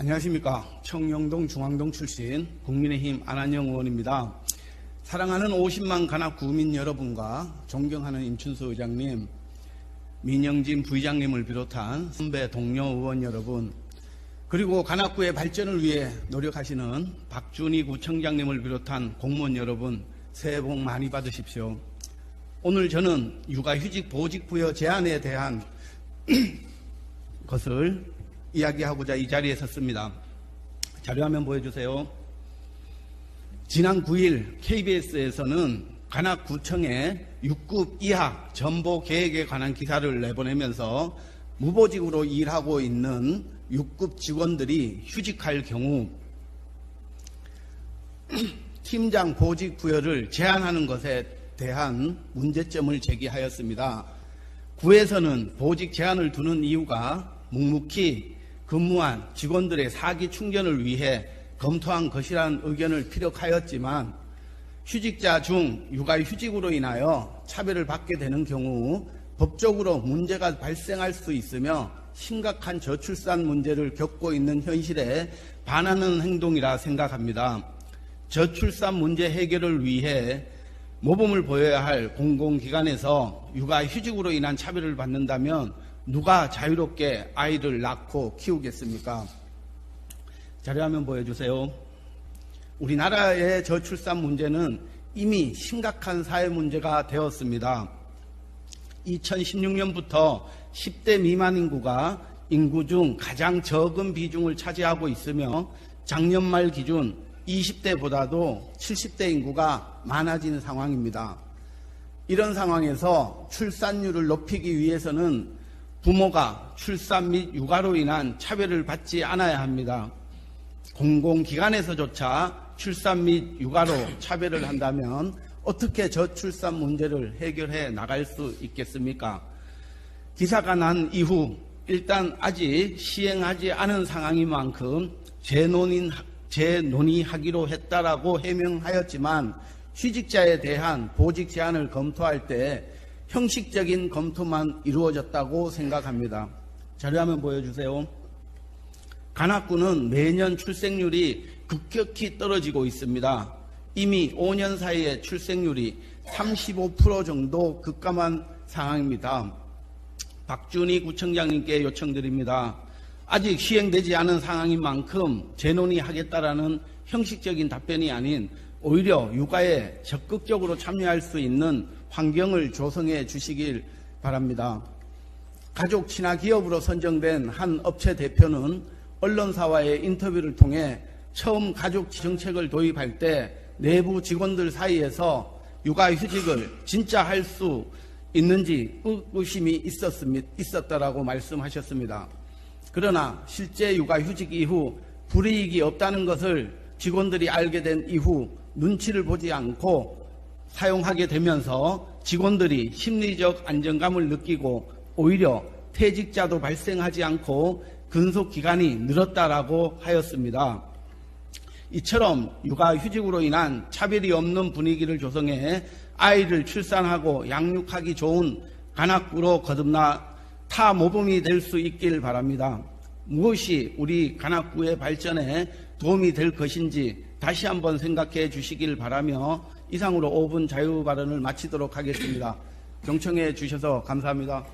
안녕하십니까. 청영동 중앙동 출신 국민의힘 안한영 의원입니다. 사랑하는 50만 간악 구민 여러분과 존경하는 임춘수 의장님, 민영진 부의장님을 비롯한 선배 동료 의원 여러분, 그리고 간악구의 발전을 위해 노력하시는 박준희 구청장님을 비롯한 공무원 여러분, 새해 복 많이 받으십시오. 오늘 저는 육아휴직 보직부여 제한에 대한 것을 이야기하고자 이 자리에 섰습니다. 자료화면 보여주세요. 지난 9일 KBS에서는 관악구청의 6급 이하 전보 계획에 관한 기사를 내보내면서 무보직으로 일하고 있는 6급 직원들이 휴직할 경우 팀장 보직 부여를 제한하는 것에 대한 문제점을 제기하였습니다. 구에서는 보직 제한을 두는 이유가 묵묵히 근무한 직원들의 사기 충전을 위해 검토한 것이라는 의견을 피력하였지만 휴직자 중 육아휴직으로 인하여 차별을 받게 되는 경우 법적으로 문제가 발생할 수 있으며 심각한 저출산 문제를 겪고 있는 현실에 반하는 행동이라 생각합니다. 저출산 문제 해결을 위해 모범을 보여야 할 공공기관에서 육아휴직으로 인한 차별을 받는다면 누가 자유롭게 아이를 낳고 키우겠습니까? 자료화면 보여주세요. 우리나라의 저출산 문제는 이미 심각한 사회 문제가 되었습니다. 2016년부터 10대 미만 인구가 인구 중 가장 적은 비중을 차지하고 있으며 작년 말 기준 20대보다도 70대 인구가 많아진 상황입니다. 이런 상황에서 출산율을 높이기 위해서는 부모가 출산 및 육아로 인한 차별을 받지 않아야 합니다. 공공기관에서조차 출산 및 육아로 차별을 한다면 어떻게 저출산 문제를 해결해 나갈 수 있겠습니까? 기사가 난 이후 일단 아직 시행하지 않은 상황인 만큼 재논의, 재논의하기로 했다라고 해명하였지만 취직자에 대한 보직 제한을 검토할 때 형식적인 검토만 이루어졌다고 생각합니다. 자료 화면 보여주세요. 간악구는 매년 출생률이 급격히 떨어지고 있습니다. 이미 5년 사이에 출생률이 35% 정도 급감한 상황입니다. 박준희 구청장님께 요청드립니다. 아직 시행되지 않은 상황인 만큼 재논의하겠다라는 형식적인 답변이 아닌 오히려 육아에 적극적으로 참여할 수 있는 환경을 조성해 주시길 바랍니다. 가족 친화 기업으로 선정된 한 업체 대표는 언론사와의 인터뷰를 통해 처음 가족 정책을 도입할 때 내부 직원들 사이에서 육아휴직을 진짜 할 수 있는지 의구심이 있었다라고 말씀하셨습니다. 그러나 실제 육아휴직 이후 불이익이 없다는 것을 직원들이 알게 된 이후 눈치를 보지 않고 사용하게 되면서 직원들이 심리적 안정감을 느끼고 오히려 퇴직자도 발생하지 않고 근속 기간이 늘었다라고 하였습니다. 이처럼 육아휴직으로 인한 차별이 없는 분위기를 조성해 아이를 출산하고 양육하기 좋은 간악구로 거듭나 타 모범이 될 수 있길 바랍니다. 무엇이 우리 간악구의 발전에 도움이 될 것인지 다시 한번 생각해 주시길 바라며 이상으로 5분 자유 발언을 마치도록 하겠습니다. 경청해 주셔서 감사합니다.